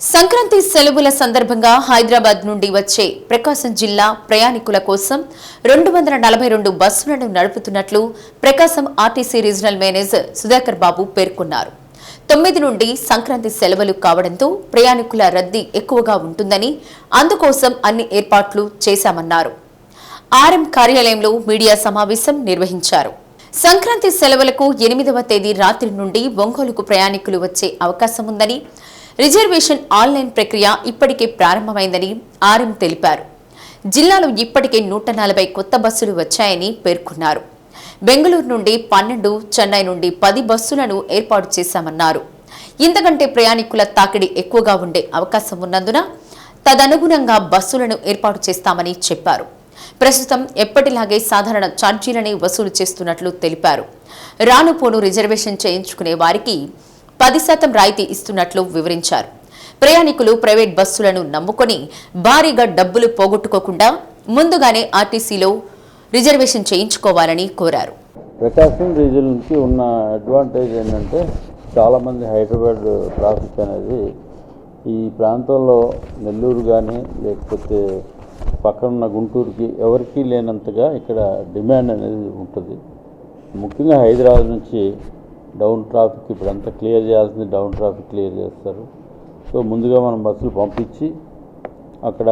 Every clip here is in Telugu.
సంక్రాంతి సెలవుల సందర్భంగా హైదరాబాద్ నుండి వచ్చే ప్రకాశం జిల్లా ప్రయాణికుల కోసం రెండు వందల నలభై రెండు బస్సులను నడుపుతున్నట్లు Prakasam RTC regional manager Sudhakar Babu పేర్కొన్నారు. తొమ్మిది నుండి సంక్రాంతి సెలవులు కావడంతో ప్రయాణికుల రద్దీ ఎక్కువగా ఉంటుందని అందుకోసం అన్ని ఏర్పాట్లు చేశామన్నారు. ఆర్ఎం కార్యాలయంలో మీడియా సమావేశం నిర్వహించారు. సంక్రాంతి సెలవులకు ఎనిమిదవ తేదీ రాత్రి నుండి ఒంగోలుకు ప్రయాణికులు వచ్చే అవకాశం ఉందని రిజర్వేషన్ ఆన్లైన్ ప్రక్రియ ఇప్పటికే ప్రారంభమైందని ఆర్ఎం తెలిపారు. జిల్లాలో ఇప్పటికే నూట నలభై కొత్త బస్సులు వచ్చాయని పేర్కొన్నారు. బెంగళూరు నుండి పన్నెండు చెన్నై నుండి పది బస్సులను ఏర్పాటు చేశామన్నారు. ఇంతకంటే ప్రయాణికుల తాకిడి ఎక్కువగా ఉండే అవకాశం ఉన్నందున తదనుగుణంగా బస్సులను ఏర్పాటు చేస్తామని చెప్పారు. ప్రస్తుతం ఎప్పటిలాగే సాధారణ ఛార్జీలనే వసూలు చేస్తున్నట్లు తెలిపారు. రానుపోను రిజర్వేషన్ చేయించుకునే వారికి పది శాతం రాయితీ ఇస్తున్నట్లు వివరించారు. ప్రయాణికులు ప్రైవేట్ బస్సులను నమ్ముకొని భారీగా డబ్బులు పోగొట్టుకోకుండా ముందుగానే ఆర్టీసీలో రిజర్వేషన్ చేయించుకోవాలని కోరారు. ప్రకాశం రీజియన్కి ఉన్న అడ్వాంటేజ్ ఏంటంటే చాలామంది హైదరాబాద్ ట్రాఫిక్ అనేది ఈ ప్రాంతంలో నెల్లూరు కానీ లేకపోతే పక్కన ఉన్న గుంటూరుకి ఎవరికీ లేనంతగా ఇక్కడ డిమాండ్ అనేది ఉంటుంది. ముఖ్యంగా హైదరాబాద్ నుంచి డౌన్ ట్రాఫిక్ ఇప్పుడు అంతా క్లియర్ చేయాల్సింది డౌన్ ట్రాఫిక్ క్లియర్ చేస్తారు. సో ముందుగా మనం బస్సులు పంపించి అక్కడ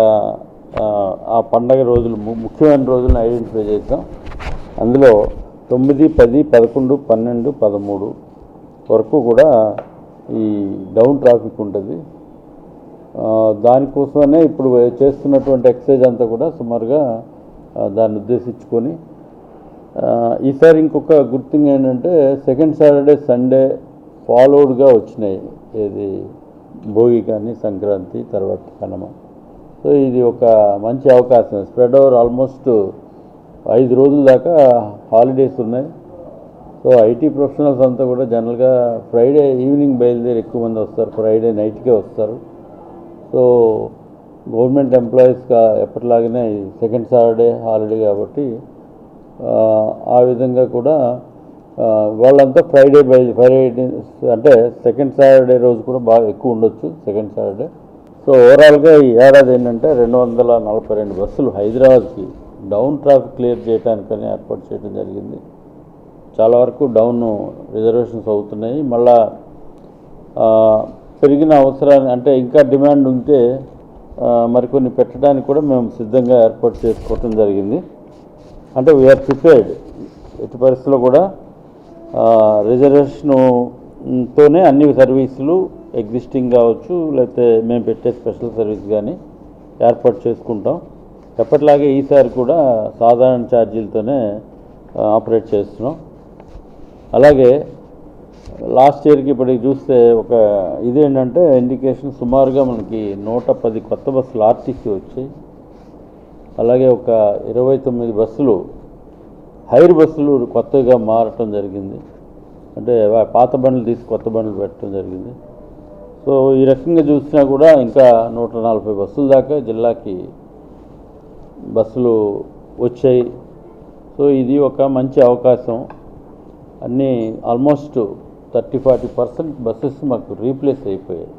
ఆ, పండగ రోజులు ము- ముఖ్యమైన రోజులను ఐడెంటిఫై చేద్దాం. అందులో తొమ్మిది పది పదకొండు పన్నెండు పదమూడు వరకు కూడా ఈ డౌన్ ట్రాఫిక్ ఉంటుంది. దానికోసమనే ఇప్పుడు చేస్తున్నటువంటి ఎక్సైజ్ అంతా కూడా సుమారుగా దాన్ని ఉద్దేశించుకొని ఈసారి ఇంకొక గుడ్ థింగ్ ఏంటంటే సెకండ్ సాటర్డే సండే ఫాలోడ్గా వచ్చినాయి. ఏది భోగి కానీ సంక్రాంతి తర్వాత కనుమ. సో ఇది ఒక మంచి అవకాశం. స్ప్రెడ్ ఓవర్ ఆల్మోస్ట్ ఐదు రోజుల దాకా హాలిడేస్ ఉన్నాయి. సో ఐటీ ప్రొఫెషనల్స్ అంతా కూడా జనరల్గా ఫ్రైడే ఈవినింగ్ బయలుదేరి ఎక్కువ మంది వస్తారు. ఫ్రైడే నైట్కే వస్తారు. సో గవర్నమెంట్ ఎంప్లాయీస్గా ఎప్పటిలాగానే సెకండ్ సాటర్డే హాలిడే కాబట్టి ఆ, విధంగా కూడా వాళ్ళంతా ఫ్రైడే బై ఫ్రైడే అంటే సెకండ్ సాటర్డే రోజు కూడా బాగా ఎక్కువ ఉండొచ్చు సెకండ్ సాటర్డే. సో ఓవరాల్గా ఈ ఏడాది ఏంటంటే రెండు వందల నలభై రెండు బస్సులు హైదరాబాద్కి డౌన్ ట్రాఫిక్ క్లియర్ చేయడానికని ఏర్పాటు చేయడం జరిగింది. చాలా వరకు డౌన్ రిజర్వేషన్స్ అవుతున్నాయి. మళ్ళా పెరిగిన అవసరాన్ని అంటే ఇంకా డిమాండ్ ఉంటే మరికొన్ని పెట్టడానికి కూడా మేము సిద్ధంగా ఏర్పాటు చేసుకోవటం జరిగింది. అంటే వీఆర్ ప్రిపేర్డ్ ఎట్టి పరిస్థితుల్లో కూడా రిజర్వేషన్తోనే అన్ని సర్వీసులు ఎగ్జిస్టింగ్ కావచ్చు లేకపోతే మేము పెట్టే స్పెషల్ సర్వీస్ కానీ ఏర్పాటు చేసుకుంటాం. ఎప్పటిలాగే ఈసారి కూడా సాధారణ ఛార్జీలతోనే ఆపరేట్ చేస్తున్నాం. అలాగే లాస్ట్ ఇయర్కి ఇప్పటికి చూస్తే ఒక ఇదేంటంటే ఇండికేషన్ సుమారుగా మనకి నూట పది కొత్త బస్సులు ఆర్టీసీ వచ్చాయి. అలాగే ఒక ఇరవై తొమ్మిది బస్సులు హైర్ బస్సులు కొత్తగా మారటం జరిగింది. అంటే పాత బండ్లు తీసి కొత్త బండ్లు పెట్టడం జరిగింది. సో ఈ రకంగా చూసినా కూడా ఇంకా నూట నలభై బస్సుల దాకా జిల్లాకి బస్సులు వచ్చాయి. సో ఇది ఒక మంచి అవకాశం. అన్నీ almost thirty forty percent buses మాకు రీప్లేస్ అయిపోయాయి.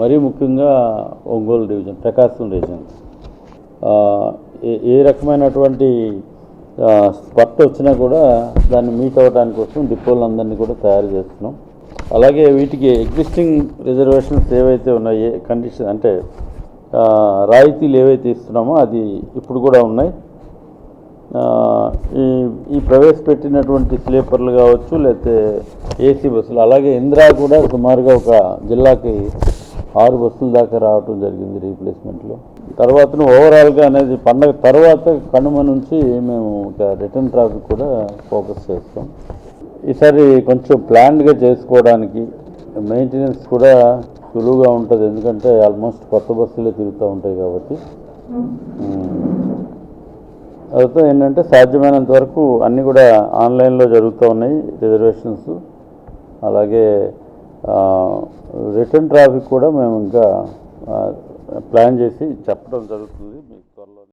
మరీ ముఖ్యంగా ఒంగోలు డివిజన్ ప్రకాశం డివిజన్. ఏ ఏ రకమైనటువంటి ఆ, వచ్చినా కూడా దాన్ని మీట్ అవ్వడానికి కోసం డిపోలందరినీ కూడా తయారు చేస్తున్నాం. అలాగే వీటికి ఎగ్జిస్టింగ్ రిజర్వేషన్స్ ఏవైతే ఉన్నాయో కండిషన్ అంటే రాయితీలు ఏవైతే ఇస్తున్నామో అది ఇప్పుడు కూడా ఉన్నాయి. ఈ ఈ ప్రవేశపెట్టినటువంటి స్లీపర్లు కావచ్చు లేకపోతే ఏసీ బస్సులు అలాగే ఇందిరా కూడా సుమారుగా ఒక జిల్లాకి ఆరు బస్సుల దాకా రావటం జరిగింది రీప్లేస్మెంట్లో. తర్వాత ఓవరాల్గా అనేది పండగ తర్వాత కనుమ నుంచి మేము ఇక రిటర్న్ ట్రాఫిక్ కూడా ఫోకస్ చేస్తాం. ఈసారి కొంచెం ప్లాన్డ్గా చేసుకోవడానికి మెయింటెనెన్స్ కూడా సులువుగా ఉంటుంది. ఎందుకంటే ఆల్మోస్ట్ కొత్త బస్సులే తిరుగుతూ ఉంటాయి కాబట్టి. తర్వాత ఏంటంటే సాధ్యమైనంత వరకు అన్నీ కూడా ఆన్లైన్లో జరుగుతూ ఉన్నాయి రిజర్వేషన్స్ అలాగే రిటర్న్ ట్రాఫిక్ కూడా మేము ఇంకా ప్లాన్ చేసి చెప్పడం జరుగుతుంది. మీకు